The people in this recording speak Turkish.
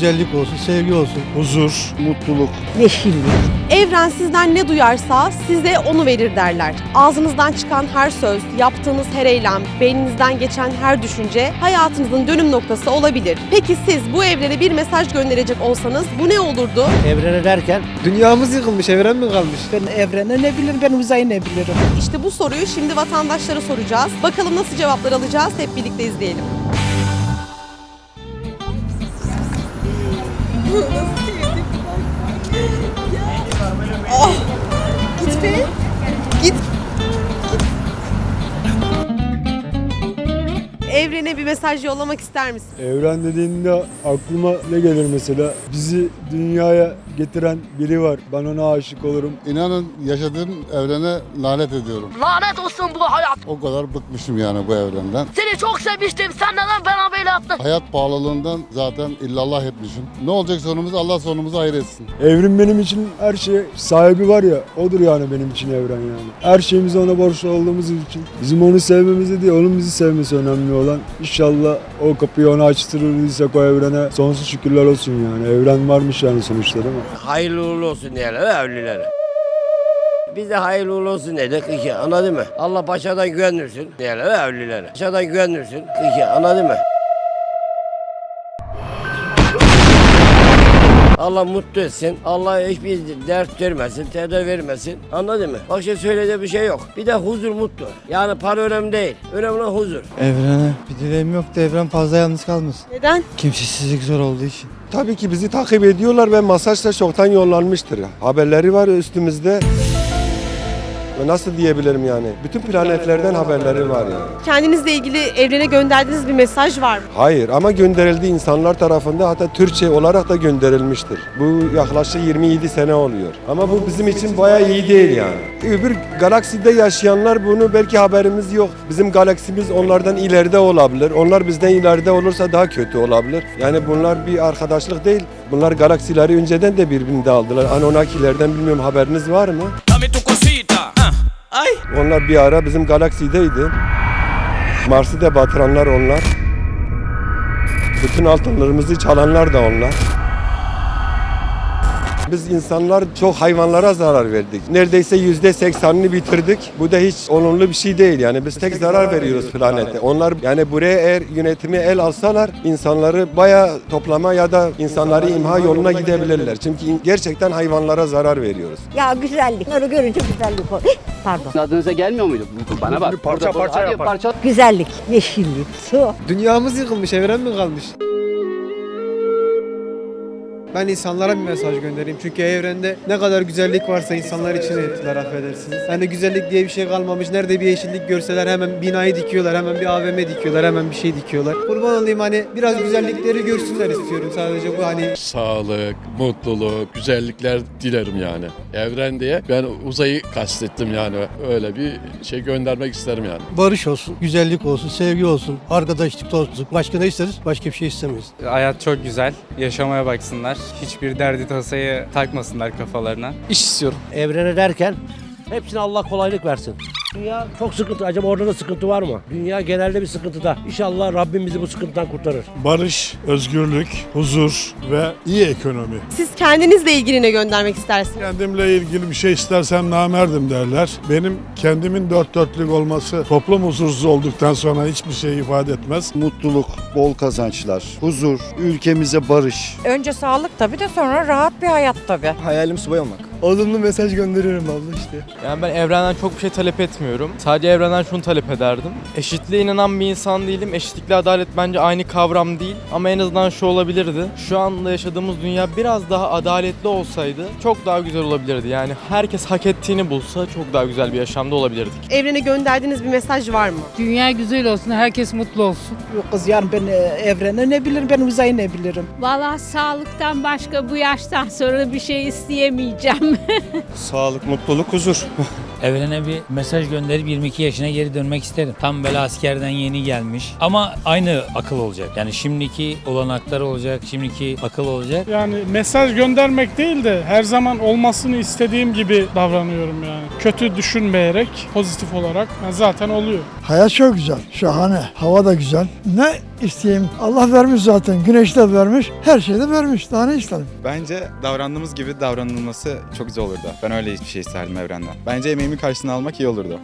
güzellik olsun, sevgi olsun. huzur, mutluluk. Yeşillik. Evren sizden ne duyarsa size onu verir derler. Ağzınızdan çıkan her söz, yaptığınız her eylem, beyninizden geçen her düşünce hayatınızın dönüm noktası olabilir. Peki siz bu evrene bir mesaj gönderecek olsanız bu ne olurdu? Evrene derken Dünyamız yıkılmış, evren mi kalmış? Ben evrene ne bilirim, ben uzayı ne bilirim. İşte bu soruyu şimdi vatandaşlara soracağız. Bakalım nasıl cevaplar alacağız hep birlikte izleyelim. Git be. Git. Evrene bir mesaj yollamak ister misin? Evren dediğinde aklıma ne gelir mesela? Bizi dünyaya getiren biri var. Ben ona aşık olurum. İnanın yaşadığım evrene lanet ediyorum. Lanet olsun bu hayat. O kadar bıkmışım yani bu evrenden. Seni çok sevmiştim. Sen neden bana böyle yaptın? Hayat pahalılığından zaten illallah etmişim. Ne olacak sonumuz Allah sonumuzu hayır etsin. Evrim benim için her şey sahibi var ya odur yani benim için evren yani. Her şeyimizi ona borçlu olduğumuz için. Bizim onu sevmemizi değil onun bizi sevmesi önemli olan. İnşallah o kapıyı ona açtırırsak o evrene sonsuz şükürler olsun yani. Evren varmış yani sonuçta değil mi? Hayırlı uğurlu olsun diyelim evlilere. Biz de hayırlı uğurlu olsun dedik iki anladın mı? Allah başadan güvendirsin diyelim evlilere. Başadan güvendirsin iki anladın mı? Allah mutlu etsin. Allah hiçbir dert vermesin, tedavi vermesin. Anladın mı? Başka söylediği bir şey yok. Bir de huzur mutlu. Yani para önemli değil. Önemli olan huzur. Evrene bir dileğim yok da evren fazla yalnız kalmasın. Neden? Kimsesizlik zor olduğu için. Tabii ki bizi takip ediyorlar ve masaj da çoktan yollanmıştır. Haberleri var üstümüzde. Ve Nasıl diyebilirim yani? Bütün planetlerden haberleri var yani. Kendinizle ilgili evrene gönderdiğiniz bir mesaj var mı? Hayır ama gönderildi insanlar tarafından hatta Türkçe olarak da gönderilmiştir. Bu yaklaşık 27 sene oluyor. Ama bu bizim için bayağı iyi değil yani. Öbür galakside yaşayanlar bunu belki haberimiz yok. Bizim galaksimiz onlardan ileride olabilir. Onlar bizden ileride olursa daha kötü olabilir. Yani bunlar bir arkadaşlık değil. Bunlar galaksileri önceden de birbirinde aldılar. Anunnakilerden bilmiyorum haberiniz var mı? Onlar bir ara bizim galaksideydi. Mars'ı da batıranlar onlar. Bütün altınlarımızı çalanlar da onlar. Biz insanlar çok hayvanlara zarar verdik. Neredeyse yüzde seksenini bitirdik. Bu da hiç olumlu bir şey değil. Yani biz tek zarar veriyoruz planete. Onlar yani buraya eğer yönetimi el alsalar insanları baya toplama ya da insanları imha yoluna gidebilirler. Çünkü gerçekten hayvanlara zarar veriyoruz. Ya güzellik. Onları görünce güzellik ol. Pardon. Adınıza gelmiyor muydu? Bana bak. parça Burada- parça Hadi yapar. parça Güzellik, yeşillik, su. Dünyamız yıkılmış, evren mi kalmış? Ben insanlara bir mesaj göndereyim. Çünkü evrende ne kadar güzellik varsa insanlar için ettiler affedersiniz. Yani güzellik diye bir şey kalmamış. Nerede bir yeşillik görseler hemen binayı dikiyorlar, hemen bir AVM dikiyorlar, hemen bir şey dikiyorlar. Kurban olayım hani biraz güzellikleri görsünler istiyorum sadece bu hani Sağlık, mutluluk, güzellikler dilerim yani. Evren diye ben uzayı kastettim yani. Öyle bir şey göndermek isterim yani. Barış olsun, güzellik olsun, sevgi olsun, arkadaşlık olsun. Başka ne isteriz? Başka bir şey istemeyiz. Hayat çok güzel. Yaşamaya baksınlar. Hiçbir derdi tasayı takmasınlar kafalarına. iş istiyorum. Evrene derken hepsine Allah kolaylık versin. Dünya çok sıkıntı. Acaba orada da sıkıntı var mı? Dünya genelde bir sıkıntıda. İnşallah Rabbim bizi bu sıkıntıdan kurtarır. Barış, özgürlük, huzur ve iyi ekonomi. Siz kendinizle ilgili ne göndermek istersiniz? Kendimle ilgili bir şey istersem namerdim derler. Benim kendimin dört dörtlük olması toplum huzursuz olduktan sonra hiçbir şey ifade etmez. Mutluluk, bol kazançlar, huzur, ülkemize barış. Önce sağlık tabii de sonra rahat bir hayat tabii. Hayalim subay olmak. Olumlu mesaj gönderiyorum abla işte. Yani ben evrenden çok bir şey talep etmiyorum. Sadece evrenden şunu talep ederdim. Eşitliğe inanan bir insan değilim. Eşitlikle adalet bence aynı kavram değil. Ama en azından şu olabilirdi. Şu anda yaşadığımız dünya biraz daha adaletli olsaydı çok daha güzel olabilirdi. Yani herkes hak ettiğini bulsa çok daha güzel bir yaşamda olabilirdik. Evrene gönderdiğiniz bir mesaj var mı? Dünya güzel olsun, herkes mutlu olsun. Yok kız yani ben e, evrene ne bilirim, ben uzayı ne bilirim. Valla sağlıktan başka bu yaştan sonra bir şey isteyemeyeceğim. Sağlık, mutluluk, huzur. Evrene bir mesaj gönderip 22 yaşına geri dönmek isterim. Tam böyle askerden yeni gelmiş. Ama aynı akıl olacak. Yani şimdiki olanaklar olacak, şimdiki akıl olacak. Yani mesaj göndermek değil de her zaman olmasını istediğim gibi davranıyorum yani. Kötü düşünmeyerek, pozitif olarak yani zaten oluyor. Hayat çok güzel, şahane. Hava da güzel. Ne isteyeyim? Allah vermiş zaten. Güneş de vermiş. Her şeyi de vermiş. Daha ne isterim? Bence davrandığımız gibi davranılması çok güzel olurdu. Ben öyle hiçbir şey isterdim evrenden. Bence emeğimin karşılığını almak iyi olurdu.